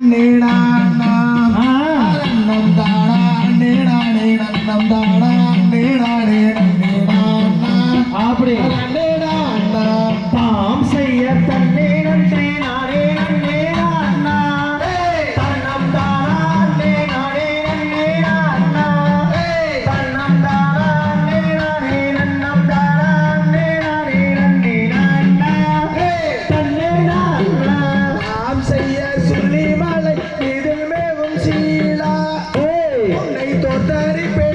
நீடா நம் தாடா நீடா நீட நம் தாடா நீடா நீட நீடா அப்படி தாம் செய்ய தன்னே நன்றி நான் Tari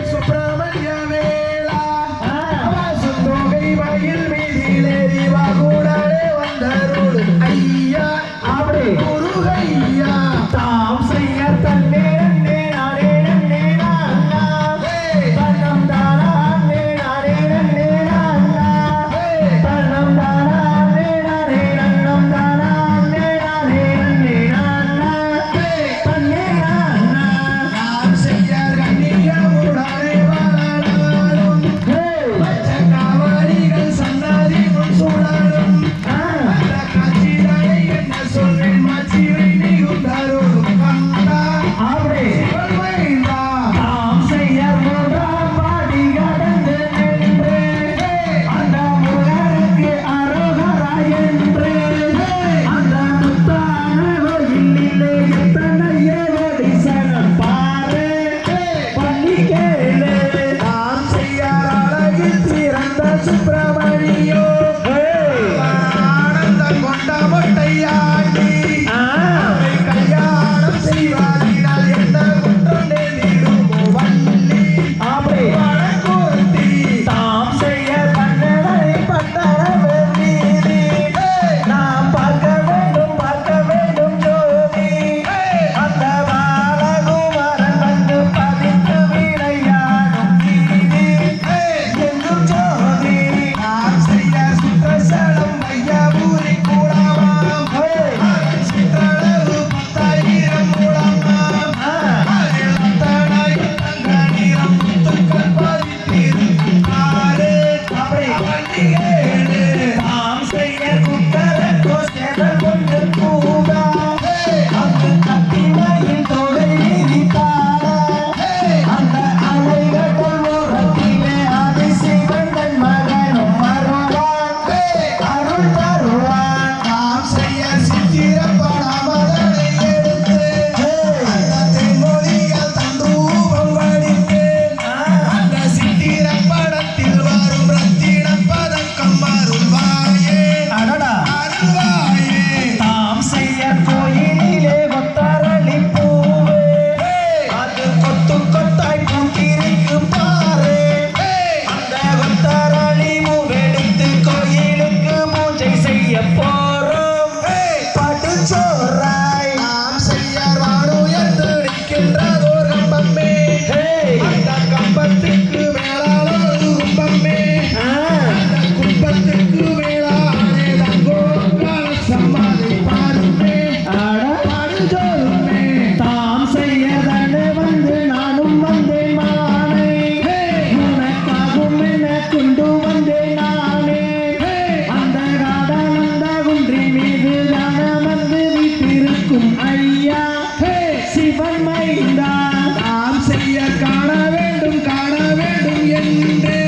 நினைத்தால் நாம் செய்ய காண வேண்டும் காண வேண்டும் என்று.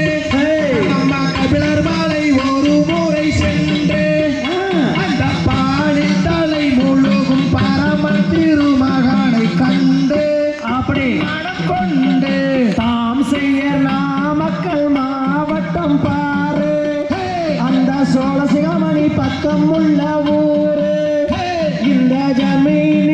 அம்மா கபிலர் மாலை ஒரு முறை சென்று. அந்த பாடி தலை முழுகும் பரம திருமகனை கண்டு அப்படி. கொண்டு தாம் செய்ய நாமக்கல் மாவட்டம் பக்கம் உள்ள ஊரு. இந்த ஜமீன்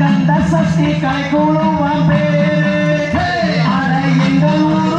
கந்த சஷ்டி கலை குழுவம் பேர் அடையுங்கள்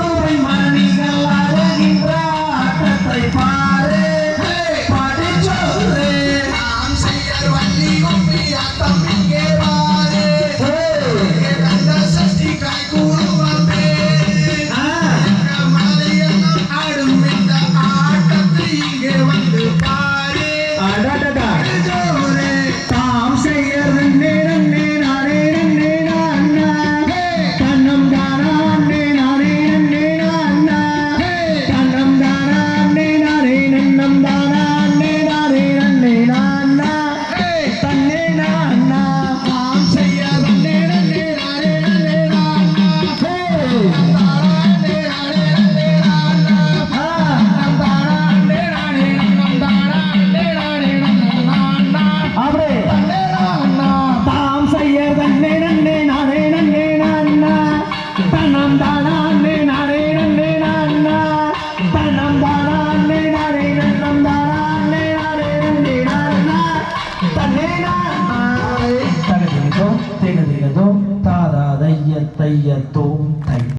brilla en todo